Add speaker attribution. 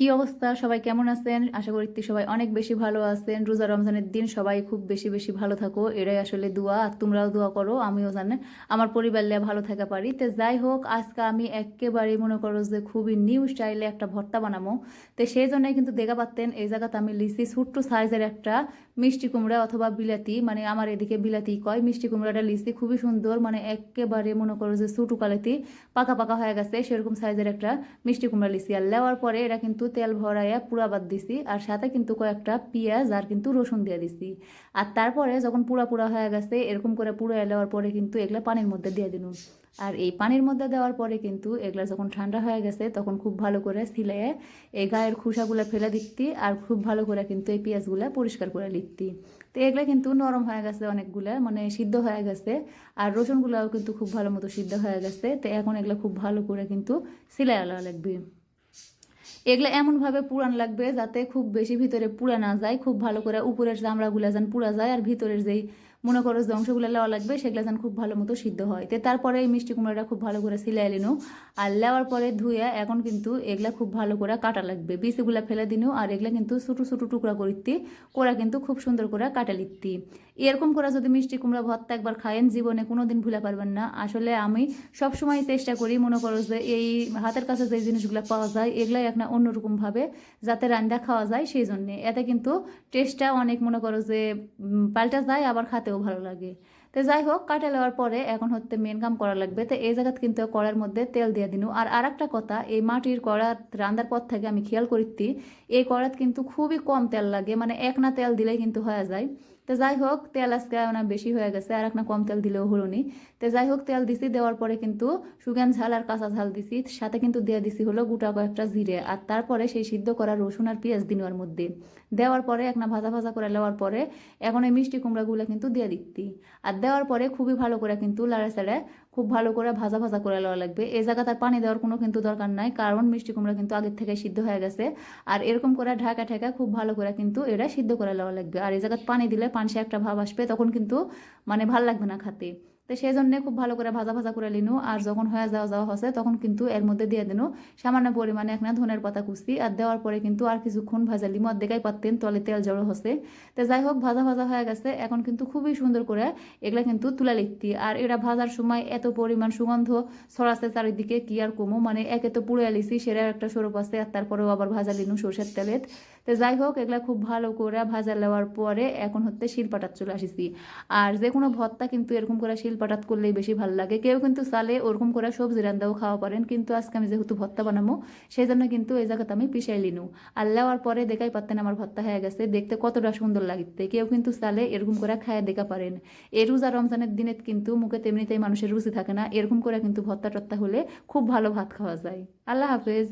Speaker 1: কি অবস্থা? সবাই কেমন আছেন? আশা করি সবাই অনেক বেশি ভালো আছেন। রোজা রমজানের দিন সবাই খুব বেশি বেশি ভালো থাকো। এটাই আসলে দোয়া। আর তোমরাও দোয়া করো, আমিও জানে আমার পরিবার নিয়ে ভালো থাকা পারি। তো যাই হোক, আজকে আমি একেবারেই মনে করো যে খুবই নিউ স্টাইলে একটা ভর্তা বানাবো তো সেই জন্যই কিন্তু দেখা পাচ্তেন এই জায়গাতে আমি লিচি ছোট্ট সাইজের একটা মিষ্টি কুমড়া অথবা বিলাতি মানে আমার এদিকে বিলাতি কয়, মিষ্টি কুমড়াটা লিচি খুবই সুন্দর মানে একেবারে মনে করো যে ছোটো কালেতি পাকা পাকা হয়ে গেছে, সেরকম সাইজের একটা মিষ্টি কুমড়া লিচি। আর লেওয়ার পরে এটা কিন্তু তেল ভরাইয়া পুরা বাদ দিছি, আর সাথে কিন্তু কয়েকটা পেঁয়াজ আর কিন্তু রসুন দিয়ে দিছি। আর তারপরে যখন পুরা পুরা হয়ে গেছে, এরকম করে পুরো এলাওয়ার পরে কিন্তু এগুলা পানির মধ্যে দিয়ে দিন। আর এই পানির মধ্যে দেওয়ার পরে কিন্তু এগুলা যখন ঠান্ডা হয়ে গেছে, তখন খুব ভালো করে সিলাইয়ে এই গায়ের খোসাগুলো ফেলে দিতি আর খুব ভালো করে কিন্তু এই পেঁয়াজগুলো পরিষ্কার করে লিখতি তো এগুলা কিন্তু নরম হয়ে গেছে অনেকগুলা মানে সিদ্ধ হয়ে গেছে, আর রসুনগুলাও কিন্তু খুব ভালো মতো সিদ্ধ হয়ে গেছে। তো এখন এগুলো খুব ভালো করে কিন্তু সিলাই লাগবে। এগুলো এমনভাবে পুরান লাগবে যাতে খুব বেশি ভিতরে পুড়ে না যায়, খুব ভালো করে উপরের চামড়াগুলো যেন পুড়া যায় আর ভিতরের যেই মনে করো যে অংশগুলো লেওয়া লাগবে, সেগুলো যেন খুব ভালো মতো সিদ্ধ হয়। তো তারপরে এই মিষ্টি কুমড়াটা খুব ভালো করে সিলাই নিনো আর লেওয়ার পরে ধুয়ে এখন কিন্তু এগুলা খুব ভালো করে কাটা লাগবে। বিচিগুলা ফেলে দিনু আর এগুলা কিন্তু ছোটো ছোটো টুকরা করিতি কোরা কিন্তু খুব সুন্দর করে কাটা লিখতি এরকম করে যদি মিষ্টি কুমড়া ভর্তা একবার খায়েন, জীবনে কোনো দিন ভুলে পারবেন না। আসলে আমি সবসময় চেষ্টা করি, মনে করো যে এই হাতের কাছে যে জিনিসগুলো পাওয়া যায়, এগুলাই একটা অন্যরকমভাবে যাতে রান্না খাওয়া যায় সেই জন্যে এতে কিন্তু টেস্টটা অনেক মনে করো যে পাল্টা যায়, আবার খাতেও ভালো লাগে। তো যাই হোক, কাটা নেওয়ার পরে এখন হচ্ছে মেন কাম করা লাগবে। তো এই জায়গাত কিন্তু কড়ার মধ্যে তেল দিয়ে দিনু। আর আরেকটা কথা, এই মাটির কড়া রান্নার পর থেকে আমি খেয়াল করিতি এই কড়াত কিন্তু খুবই কম তেল লাগে। মানে এক না তেল দিলেই কিন্তু হয়ে যায়। তো যাই হোক, তেল আজকে অনেক বেশি হয়ে গেছে, আর একটা কম তেল দিলেও হলো নি। তো যাই হোক, তেল দিছি, দেওয়ার পরে কিন্তু সুগান ঝাল আর কাঁচা ঝাল দিছি, সাথে কিন্তু দিয়ে দিছি হলো গোটা কয়েকটা জিরে, আর তারপরে সেই সিদ্ধ করা রসুন আর পেঁয়াজ দিনোয়ার মধ্যে। দেওয়ার পরে এক না ভাজা ভাজা করে নেওয়ার পরে এখন এই মিষ্টি কুমড়াগুলো কিন্তু দিয়ে দিতি আর দেওয়ার পরে খুবই ভালো করে কিন্তু লাড়ে সাড়ে খুব ভালো করে ভাজা ভাজা করে নেওয়া লাগবে। এই জায়গা তার পানি দেওয়ার কোনো কিন্তু দরকার নাই, কারণ মিষ্টি কুমড়া কিন্তু আগের থেকে সিদ্ধ হয়ে গেছে। আর এরকম করে ঢাকা ঠেকা খুব ভালো করে কিন্তু এটা সিদ্ধ করে নেওয়া লাগবে। আর এই জায়গায় পানি দিলে পানসে একটা ভাব আসবে, তখন কিন্তু মানে ভালো লাগবে না খাতে। তো সেই জন্য খুব ভালো করে ভাজা ভাজা করে নিনু আর যখন হয়ে যাওয়া যাওয়া হচ্ছে তখন কিন্তু এর মধ্যে দিয়ে দিনু সামান্য পরিমাণে একটা ধনের পাতা কুচি, আর দেওয়ার পরে কিন্তু আর কিছুক্ষণ ভাজা লিমু আর দেখাই পারতেন তলে তেল জড়ো হচ্ছে। তো যাই হোক, ভাজা ভাজা হয়ে গেছে। এখন কিন্তু খুবই সুন্দর করে এগুলা কিন্তু তুলা লিখতি। আর এটা ভাজার সময় এত পরিমাণ সুগন্ধ ছড়াচ্ছে চারিদিকে, কি আর কমো? মানে একে তো পুড়ে লিছি সেটার একটা স্বরূপ আছে, আর তারপরেও আবার ভাজা লিনু সর্ষের তেলের তো যাই হোক, এগুলা খুব ভালো করে ভাজা নেওয়ার পরে এখন হচ্ছে শিলপাটাত চলে আসিছি। আর যে কোনো ভর্তা কিন্তু এরকম করে শিলপাটাত করলেই বেশি ভালো লাগে। কেউ কিন্তু চালে ওরকম করে সবজি রান্নাও খাওয়া পারেন, কিন্তু আজকে আমি যেহেতু ভর্তা বানাবো সেই জন্য কিন্তু এই জায়গাতে আমি পিসাই লিনু। আর লেওয়ার পরে দেখাই পারতেন আমার ভর্তা হয়ে গেছে, দেখতে কতটা সুন্দর লাগিতে। কেউ কিন্তু চালে এরকম করে খায় দেখা পারেন। এই রোজা রমজানের দিনে কিন্তু মুখে তেমনিতেই মানুষের রুচি থাকে না, এরকম করে কিন্তু ভর্তা টত্তা হলে খুব ভালো ভাত খাওয়া যায়। আল্লাহ হাফেজ।